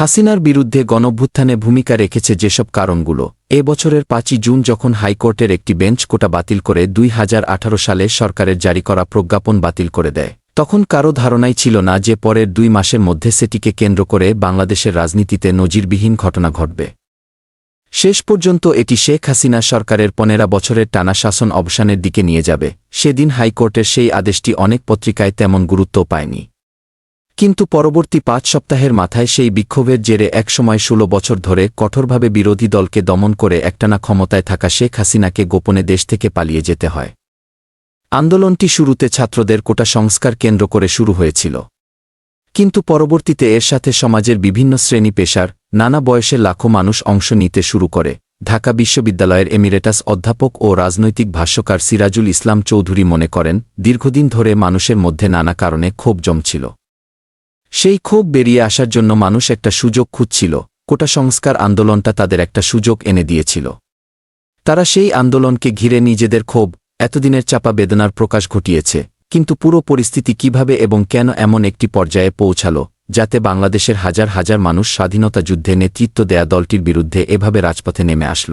হাসিনার বিরুদ্ধে গণভ্যুত্থানে ভূমিকা রেখেছে যেসব কারণগুলো। এ বছরের পাঁচই জুন যখন হাইকোর্টের একটি বেঞ্চ কোটা বাতিল করে দুই হাজার আঠারো সালে সরকারের জারি করা প্রজ্ঞাপন বাতিল করে দেয়, তখন কারও ধারণাই ছিল না যে পরের দুই মাসের মধ্যে সেটিকে কেন্দ্র করে বাংলাদেশের রাজনীতিতে নজিরবিহীন ঘটনা ঘটবে। শেষ পর্যন্ত এটি শেখ হাসিনা সরকারের পনেরা বছরের টানা শাসন অবসানের দিকে নিয়ে যাবে। সেদিন হাইকোর্টের সেই আদেশটি অনেক পত্রিকায় তেমন গুরুত্ব পায়নি। কিন্তু পরবর্তী পাঁচ সপ্তাহের মাথায় সেই বিক্ষোভের জেরে একসময় ষোলো বছর ধরে কঠোরভাবে বিরোধী দলকে দমন করে একটানা ক্ষমতায় থাকা শেখ হাসিনাকে গোপনে দেশ থেকে পালিয়ে যেতে হয়। আন্দোলনটি শুরুতে ছাত্রদের কোটা সংস্কার কেন্দ্র করে শুরু হয়েছিল। কিন্তু পরবর্তীতে এর সাথে সমাজের বিভিন্ন শ্রেণি পেশার, নানা বয়সের লাখো মানুষ অংশ নিতে শুরু করে। ঢাকা বিশ্ববিদ্যালয়ের এমিরেটাস অধ্যাপক ও রাজনৈতিক ভাষ্যকার সিরাজুল ইসলাম চৌধুরী মনে করেন, দীর্ঘদিন ধরে মানুষের মধ্যে নানা কারণে ক্ষোভ জমছিল। সেই ক্ষোভ বেরিয়ে আসার জন্য মানুষ একটা সুযোগ খুঁজছিল। কোটা সংস্কার আন্দোলনটা তাদের একটা সুযোগ এনে দিয়েছিল। তারা সেই আন্দোলনকে ঘিরে নিজেদের ক্ষোভ, এতদিনের চাপা বেদনার প্রকাশ ঘটিয়েছে। কিন্তু পুরো পরিস্থিতি কীভাবে এবং কেন এমন একটি পর্যায়ে পৌঁছাল, যাতে বাংলাদেশের হাজার হাজার মানুষ স্বাধীনতা যুদ্ধে নেতৃত্ব দেয়া দলটির বিরুদ্ধে এভাবে রাজপথে নেমে আসল।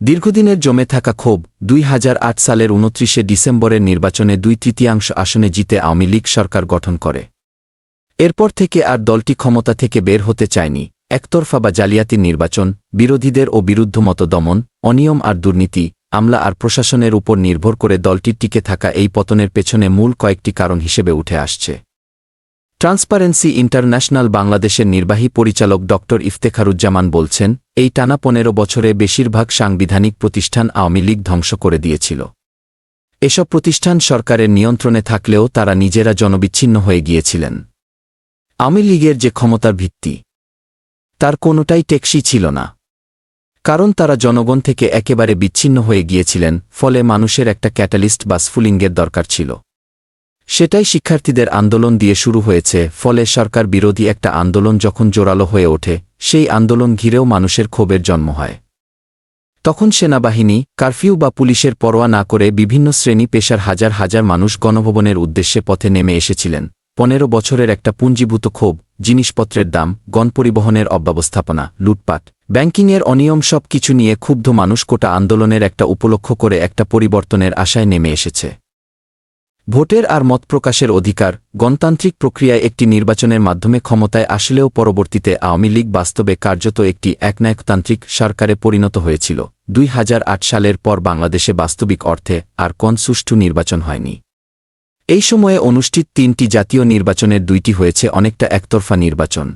দীর্ঘদিনের জমে থাকা ক্ষোভ, দুই হাজার আট সালের উনত্রিশে ডিসেম্বরের নির্বাচনে দুই তৃতীয়াংশ আসনে জিতে আওয়ামী লীগ সরকার গঠন করে। এরপর থেকে আর দলটি ক্ষমতা থেকে বের হতে চায়নি। একতরফা বা জালিয়াতি নির্বাচন, বিরোধীদের ও বিরুদ্ধ মত দমন, অনিয়ম আর দুর্নীতি, আমলা আর প্রশাসনের উপর নির্ভর করে দলটির টিকে থাকা এই পতনের পেছনে মূল কয়েকটি কারণ হিসেবে উঠে আসছে। ট্রান্সপারেন্সি ইন্টারন্যাশনাল বাংলাদেশের নির্বাহী পরিচালক ড ইফতেখারুজ্জামান বলছেন, এই টানা পনেরো বছরে বেশিরভাগ সাংবিধানিক প্রতিষ্ঠান আওয়ামী লীগ ধ্বংস করে দিয়েছিল। এসব প্রতিষ্ঠান সরকারের নিয়ন্ত্রণে থাকলেও তারা নিজেরা জনবিচ্ছিন্ন হয়ে গিয়েছিলেন। আওয়ামী লীগের যে ক্ষমতার ভিত্তি, তার কোনোটাই টেকসই ছিল না। কারণ তারা জনগণ থেকে একেবারে বিচ্ছিন্ন হয়ে গিয়েছিলেন, ফলে মানুষের একটা ক্যাটালিস্ট বা স্ফুলিঙ্গের দরকার ছিল। সেটাই শিক্ষার্থীদের আন্দোলন দিয়ে শুরু হয়েছে, ফলে সরকার বিরোধী একটা আন্দোলন যখন জোরালো হয়ে ওঠে, সেই আন্দোলন ঘিরেও মানুষের ক্ষোভের জন্ম হয়। তখন সেনাবাহিনী, কারফিউ বা পুলিশের পরোয়া না করে বিভিন্ন শ্রেণি পেশার হাজার হাজার মানুষ গণভবনের উদ্দেশ্যে পথে নেমে এসেছিলেন। পনেরো বছরের একটা পুঞ্জীভূত ক্ষোভ, জিনিসপত্রের দাম, গণপরিবহনের অব্যবস্থাপনা, লুটপাট, ব্যাংকিংয়ের অনিয়ম সব কিছু নিয়ে ক্ষুব্ধ মানুষ কোটা আন্দোলনের একটা উপলক্ষ করে একটা পরিবর্তনের আশায় নেমে এসেছে। ভোটের আর মত প্রকাশের অধিকার, গণতান্ত্রিক প্রক্রিয়ায় একটি নির্বাচনের মাধ্যমে ক্ষমতায় আসলেও পরবর্তীতে আওয়ামী লীগ বাস্তবে কার্যত একটি একনায়কতান্ত্রিক সরকারে পরিণত হয়েছিল। দুই হাজার আট সালের পর বাংলাদেশে বাস্তবিক অর্থে আর কোন সুষ্ঠু নির্বাচন হয়নি। এই সময়ে অনুষ্ঠিত তিনটি জাতীয় নির্বাচনের দুইটি হয়েছে অনেকটা একতরফা নির্বাচন।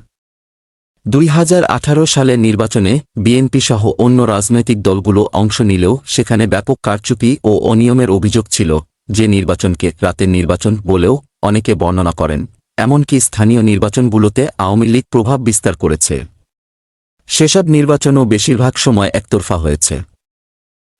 দুই হাজার আঠারো সালের নির্বাচনে বিএনপি সহ অন্য রাজনৈতিক দলগুলো অংশ নিলেও সেখানে ব্যাপক কারচুপি ও অনিয়মের অভিযোগ ছিল যে নির্বাচনকে রাতের নির্বাচন বলেও অনেকে বর্ণনা করেন, এমনকি স্থানীয় নির্বাচনগুলোতে আওয়ামী লীগ প্রভাব বিস্তার করেছে। সেসব নির্বাচনও বেশিরভাগ সময় একতরফা হয়েছে।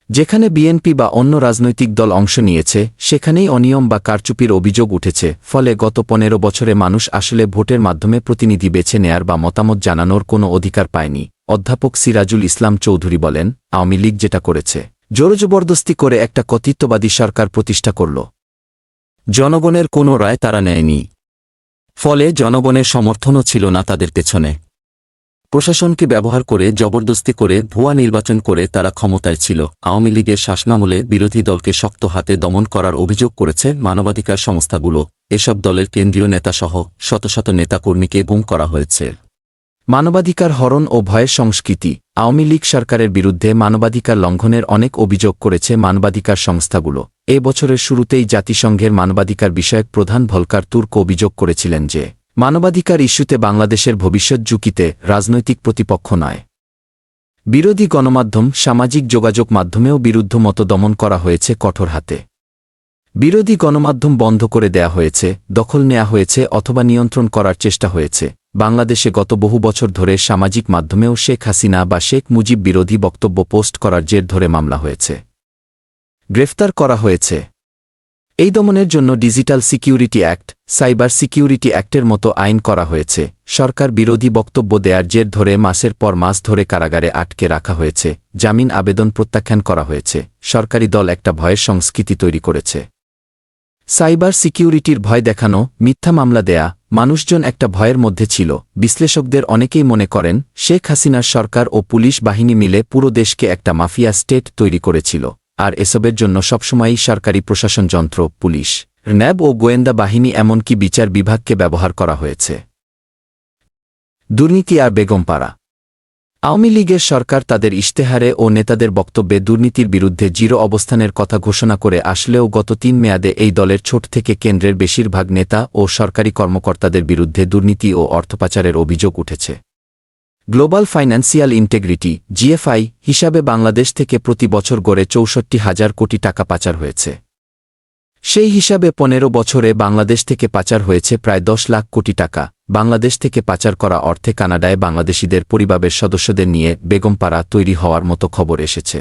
যেখানে বিএনপি বা অন্য রাজনৈতিক দল অংশ নিয়েছে, সেখানেই অনিয়ম বা কারচুপির অভিযোগ উঠেছে, ফলে গত পনেরো বছরে মানুষ আসলে ভোটের মাধ্যমে প্রতিনিধি বেছে নেয়ার বা মতামত জানানোর কোনো অধিকার পায়নি, অধ্যাপক সিরাজুল ইসলাম চৌধুরী বলেন, আওয়ামী লীগ যেটা করেছে, জোরজবরদস্তি করে একটা কতিত্ববাদী সরকার প্রতিষ্ঠা করল। জনগণের কোনো রায় তারা নেয়নি। ফলে জনগণের সমর্থনও ছিল না তাদের পেছনে। প্রশাসনকে ব্যবহার করে জবরদস্তি করে ভুয়া নির্বাচন করে তারা ক্ষমতায় ছিল। আওয়ামী লীগের শাসনামলে বিরোধী দলকে শক্ত হাতে দমন করার অভিযোগ করেছে মানবাধিকার সংস্থাগুলো। এসব দলের কেন্দ্রীয় নেতাসহ শত শত নেতাকর্মীকে গুম করা হয়েছে। মানবাধিকার হরণ ও ভয়ের সংস্কৃতি। আওয়ামী লীগ সরকারের বিরুদ্ধে মানবাধিকার লঙ্ঘনের অনেক অভিযোগ করেছে মানবাধিকার সংস্থাগুলো। এ বছরের শুরুতেই জাতিসংঘের মানবাধিকার বিষয়ক প্রধান ভলকার তুর্ক অভিযোগ করেছিলেন যে মানবাধিকার ইস্যুতে বাংলাদেশের ভবিষ্যৎ ঝুঁকিতে রাজনৈতিক প্রতিপক্ষ নয়। বিরোধী গণমাধ্যম সামাজিক যোগাযোগ মাধ্যমেও বিরুদ্ধ মতো দমন করা হয়েছে কঠোর হাতে। বিরোধী গণমাধ্যম বন্ধ করে দেয়া হয়েছে, দখল নেয়া হয়েছে অথবা নিয়ন্ত্রণ করার চেষ্টা হয়েছে। বাংলাদেশে গত বহু বছর ধরে সামাজিক মাধ্যমেও শেখ হাসিনা বা শেখ মুজিব বিরোধী বক্তব্য পোস্ট করার জের ধরে মামলা হয়েছে। গ্রেফতার করা হয়েছে। এই দমনের জন্য digital security act, cyber security অ্যাক্টের মতো আইন করা হয়েছে। সরকার বিরোধী বক্তব্য দেয়ার জের ধরে মাসের পর মাস ধরে কারাগারে আটকে রাখা হয়েছে, জামিন আবেদন প্রত্যাখ্যান করা হয়েছে। সরকারি দল একটা ভয়ের সংস্কৃতি তৈরি করেছে। সাইবার সিকিউরিটির ভয় দেখানো, মিথ্যা মামলা দেয়া, মানুষজন একটা ভয়ের মধ্যে ছিল। বিশ্লেষকদের অনেকেই মনে করেন, শেখ হাসিনার সরকার ও পুলিশ বাহিনী মিলে পুরো দেশকে একটা মাফিয়া স্টেট তৈরি করেছিল। আর এসবের জন্য সবসময়ই সরকারি প্রশাসন যন্ত্র, পুলিশ র্যাব ও গোয়েন্দা বাহিনী এমনকি বিচার বিভাগকে ব্যবহার করা হয়েছে। দুর্নীতি আর বেগমপাড়া। আওয়ামী লীগের সরকার তাদের ইশতেহারে ও নেতাদের বক্তব্যে দুর্নীতির বিরুদ্ধে জিরো অবস্থানের কথা ঘোষণা করে আসলেও গত তিন মেয়াদে এই দলের ছোট থেকে কেন্দ্রের বেশিরভাগ নেতা ও সরকারি কর্মকর্তাদের বিরুদ্ধে দুর্নীতি ও অর্থপাচারের অভিযোগ উঠেছে। গ্লোবাল ফাইন্যান্সিয়াল ইন্টেগ্রিটি, জিএফআই, হিসাবে বাংলাদেশ থেকে প্রতি বছর গড়ে চৌষট্টি হাজার কোটি টাকা পাচার হয়েছে। সেই হিসাবে পনেরো বছরে বাংলাদেশ থেকে পাচার হয়েছে প্রায় দশ লাখ কোটি টাকা। বাংলাদেশ থেকে পাচার করা অর্থে কানাডায় বাংলাদেশিদের পরিবারের সদস্যদের নিয়ে বেগমপাড়া তৈরি হওয়ার মতো খবর এসেছে।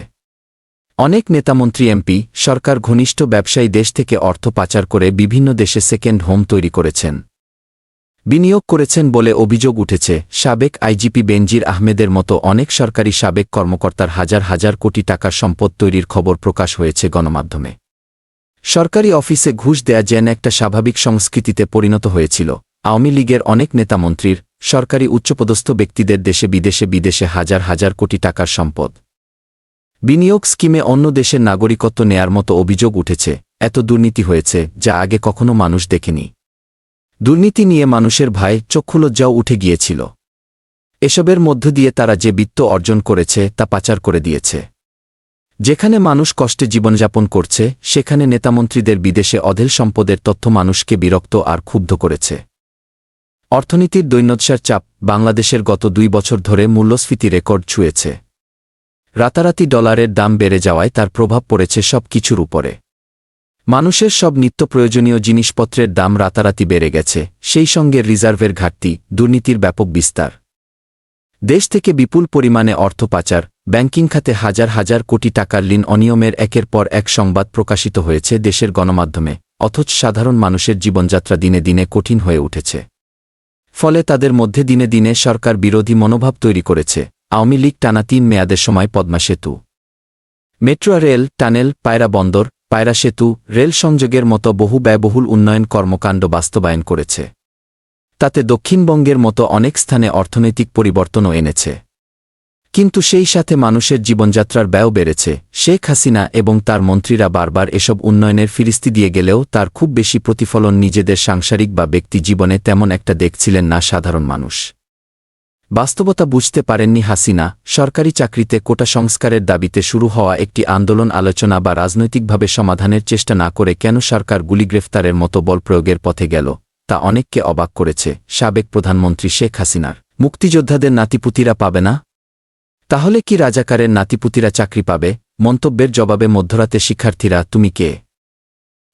অনেক নেতামন্ত্রী, এমপি, সরকার, ঘনিষ্ঠ ব্যবসায়ী দেশ থেকে অর্থ পাচার করে বিভিন্ন দেশে সেকেন্ড হোম তৈরি করেছেন। বিনিয়োগ করেছেন বলে অভিযোগ উঠেছে। সাবেক আইজিপি বেনজির আহমেদের মতো অনেক সরকারি সাবেক কর্মকর্তার হাজার হাজার কোটি টাকার সম্পদ তৈরির খবর প্রকাশ হয়েছে গণমাধ্যমে। সরকারি অফিসে ঘুষ দেয়া যেন একটা স্বাভাবিক সংস্কৃতিতে পরিণত হয়েছিল। আওয়ামী লীগের অনেক নেতামন্ত্রীর সরকারি উচ্চপদস্থ ব্যক্তিদের দেশে বিদেশে বিদেশে হাজার হাজার কোটি টাকার সম্পদ। বিনিয়োগ স্কিমে অন্য দেশের নাগরিকত্ব নেয়ার মতো অভিযোগ উঠেছে। এত দুর্নীতি হয়েছে যা আগে কখনো মানুষ দেখেনি। দুর্নীতি নিয়ে মানুষের ভয় চক্ষুলজ্জাও উঠে গিয়েছিল। এসবের মধ্য দিয়ে তারা যে বিত্ত অর্জন করেছে তা পাচার করে দিয়েছে। যেখানে মানুষ কষ্টে জীবনযাপন করছে, সেখানে নেতামন্ত্রীদের বিদেশে অধেল সম্পদের তথ্য মানুষকে বিরক্ত আর ক্ষুব্ধ করেছে। অর্থনীতির দৈন্যৎসার চাপ বাংলাদেশের গত দুই বছর ধরে মূল্যস্ফীতি রেকর্ড ছুঁয়েছে। রাতারাতি ডলারের দাম বেড়ে যাওয়ায় তার প্রভাব পড়েছে সব কিছুর উপরে। মানুষের সব নিত্য প্রয়োজনীয় জিনিসপত্রের দাম রাতারাতি বেড়ে গেছে, সেই সঙ্গে রিজার্ভের ঘাটতি, দুর্নীতির ব্যাপক বিস্তার। দেশ থেকে বিপুল পরিমাণে অর্থ পাচার, ব্যাংকিং খাতে হাজার হাজার কোটি টাকার ঋণ অনিয়মের একের পর এক সংবাদ প্রকাশিত হয়েছে দেশের গণমাধ্যমে, অথচ সাধারণ মানুষের জীবনযাত্রা দিনে দিনে কঠিন হয়ে উঠেছে। ফলে তাদের মধ্যে দিনে দিনে সরকার বিরোধী মনোভাব তৈরি করেছে, আওয়ামী লীগ টানা তিন মেয়াদের সময় পদ্মা সেতু। মেট্রো রেল, টানেল, পায়রা বন্দর পায়রা সেতু রেল সংযোগের মতো বহু ব্যয়বহুল উন্নয়ন কর্মকাণ্ড বাস্তবায়ন করেছে। তাতে দক্ষিণবঙ্গের মতো অনেক স্থানে অর্থনৈতিক পরিবর্তনও এনেছে। কিন্তু সেই সাথে মানুষের জীবনযাত্রার ব্যয় বেড়েছে। শেখ হাসিনা এবং তার মন্ত্রীরা বারবার এসব উন্নয়নের ফিরিস্তি দিয়ে গেলেও তার খুব বেশি প্রতিফলন নিজেদের সাংসারিক বা ব্যক্তি জীবনে তেমন একটা দেখছিলেন না সাধারণ মানুষ। বাস্তবতা বুঝতে পারেননি হাসিনা, সরকারি চাকরিতে কোটা সংস্কারের দাবিতে শুরু হওয়া একটি আন্দোলন আলোচনা বা রাজনৈতিকভাবে সমাধানের চেষ্টা না করে কেন সরকার গুলিগ্রেফতারের মতো বল প্রয়োগের পথে গেল, তা অনেককে অবাক করেছে, সাবেক প্রধানমন্ত্রী শেখ হাসিনার। মুক্তিযোদ্ধাদের নাতিপুতিরা পাবে না? তাহলে কি রাজাকারের নাতিপুতিরা চাকরি পাবে? মন্তব্যের জবাবে মধ্যরাতে শিক্ষার্থীরা, তুমি কে?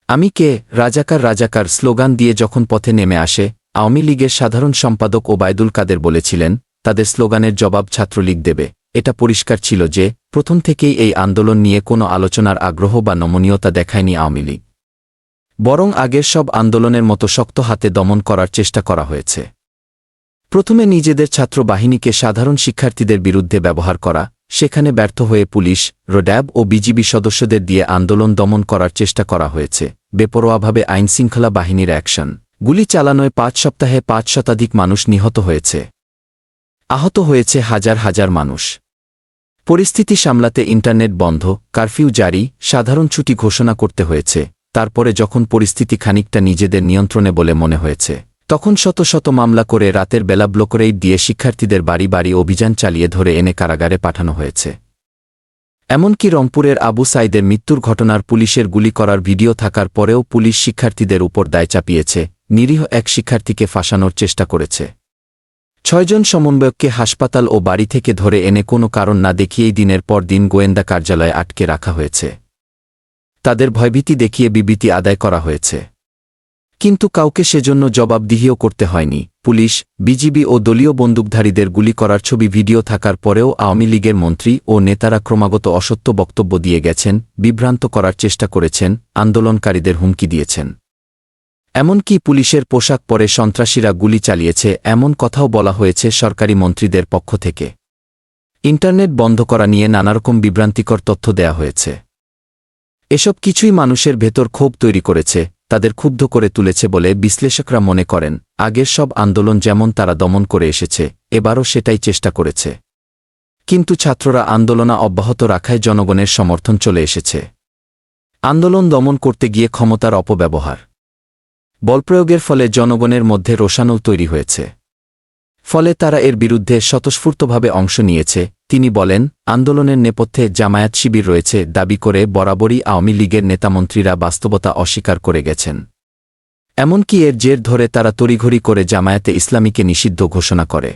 আমি কে? রাজাকার রাজাকার, স্লোগান দিয়ে যখন পথে নেমে আসে আওয়ামী লীগের সাধারণ সম্পাদক ওবায়দুল কাদের বলেছিলেন, তাদের স্লোগানের জবাব ছাত্রলীগ দেবে। এটা পরিষ্কার ছিল যে, প্রথম থেকেই এই আন্দোলন নিয়ে কোনো আলোচনার আগ্রহ বা নমনীয়তা দেখায়নি আওয়ামী লীগ। বরং আগের সব আন্দোলনের মতো শক্ত হাতে দমন করার চেষ্টা করা হয়েছে। প্রথমে নিজেদের ছাত্র বাহিনীকে সাধারণ শিক্ষার্থীদের বিরুদ্ধে ব্যবহার করা, সেখানে ব্যর্থ হয়ে পুলিশ রোড্যাব ও বিজিবি সদস্যদের দিয়ে আন্দোলন দমন করার চেষ্টা করা হয়েছে, বেপরোয়াভাবে আইনশৃঙ্খলা বাহিনীর অ্যাকশন। গুলি চালানোয় পাঁচ সপ্তাহে পাঁচ শতাধিক মানুষ নিহত হয়েছে। আহত হয়েছে হাজার হাজার মানুষ। পরিস্থিতি সামলাতে ইন্টারনেট বন্ধ, কারফিউ জারি, সাধারণ ছুটি ঘোষণা করতে হয়েছে। তারপরে যখন পরিস্থিতি খানিকটা নিজেদের নিয়ন্ত্রণে বলে মনে হয়েছে, তখন শত শত মামলা করে রাতের বেলা ব্লকরেই দিয়ে শিক্ষার্থীদের বাড়ি বাড়ি অভিযান চালিয়ে ধরে এনে কারাগারে পাঠানো হয়েছে। এমনকি রংপুরের আবু সাইদের মৃত্যুর ঘটনার পুলিশের গুলি করার ভিডিও থাকার পরেও পুলিশ শিক্ষার্থীদের উপর দায় চাপিয়েছে। নিরীহ এক শিক্ষার্থীকে ফাঁসানোর চেষ্টা করেছে। ছয়জন সমন্বয়ককে হাসপাতাল ও বাড়ি থেকে ধরে এনে কোনো কারণ না দেখিয়েই দিনের পর দিন গোয়েন্দা কার্যালয়ে আটকে রাখা হয়েছে। তাদের ভয়ভীতি দেখিয়ে বিবৃতি আদায় করা হয়েছে। কিন্তু কাউকে সেজন্য জবাবদিহিও করতে হয়নি। পুলিশ, বিজিবি ও দলীয় বন্দুকধারীদের গুলি করার ছবি ভিডিও থাকার পরেও আওয়ামী লীগের মন্ত্রী ও নেতারা ক্রমাগত অসত্য বক্তব্য দিয়ে গেছেন, বিভ্রান্ত করার চেষ্টা করেছেন, আন্দোলনকারীদের হুমকি দিয়েছেন। এমনকি পুলিশের পোশাক পরে সন্ত্রাসীরা গুলি চালিয়েছে এমন কথাও বলা হয়েছে সরকারি মন্ত্রীদের পক্ষ থেকে। ইন্টারনেট বন্ধ করা নিয়ে নানারকম বিভ্রান্তিকর তথ্য দেয়া হয়েছে। এসব কিছুই মানুষের ভেতর ক্ষোভ তৈরি করেছে, তাদের ক্ষুব্ধ করে তুলেছে বলে বিশ্লেষকরা মনে করেন, আগের সব আন্দোলন যেমন তারা দমন করে এসেছে, এবারও সেটাই চেষ্টা করেছে। কিন্তু ছাত্ররা আন্দোলনা অব্যাহত রাখায় জনগণের সমর্থন চলে এসেছে। আন্দোলন দমন করতে গিয়ে ক্ষমতার অপব্যবহার। বলপ্রয়োগের ফলে জনগণের মধ্যে রোষানল তৈরি হয়েছে। ফলে তারা এর বিরুদ্ধে স্বতঃস্ফূর্তভাবে অংশ নিয়েছে, তিনি বলেন, আন্দোলনের নেপথ্যে জামায়াত শিবির রয়েছে, দাবি করে বরাবরই আওয়ামী লীগের নেতামন্ত্রীরা বাস্তবতা অস্বীকার করে গেছেন। এমনকি এর জের ধরে তারা তড়িঘড়ি করে জামায়াতে ইসলামীকে নিষিদ্ধ ঘোষণা করে।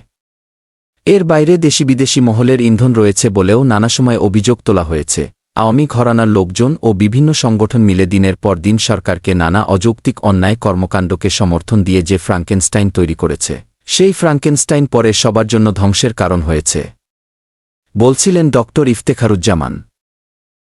এর বাইরে দেশি বিদেশি মহলের ইন্ধন রয়েছে বলেও নানা সময় অভিযোগ তোলা হয়েছে। আওয়ামী ঘরানার লোকজন ও বিভিন্ন সংগঠন মিলে দিনের পর দিন সরকারকে নানা অযৌক্তিক অন্যায় কর্মকাণ্ডকে সমর্থন দিয়ে যে ফ্রাঙ্কেনস্টাইন তৈরি করেছে, সেই ফ্রাঙ্কেনস্টাইন পরে সবার জন্য ধ্বংসের কারণ হয়েছে। বলছিলেন ডক্টর ইফতেখারুজ্জামান।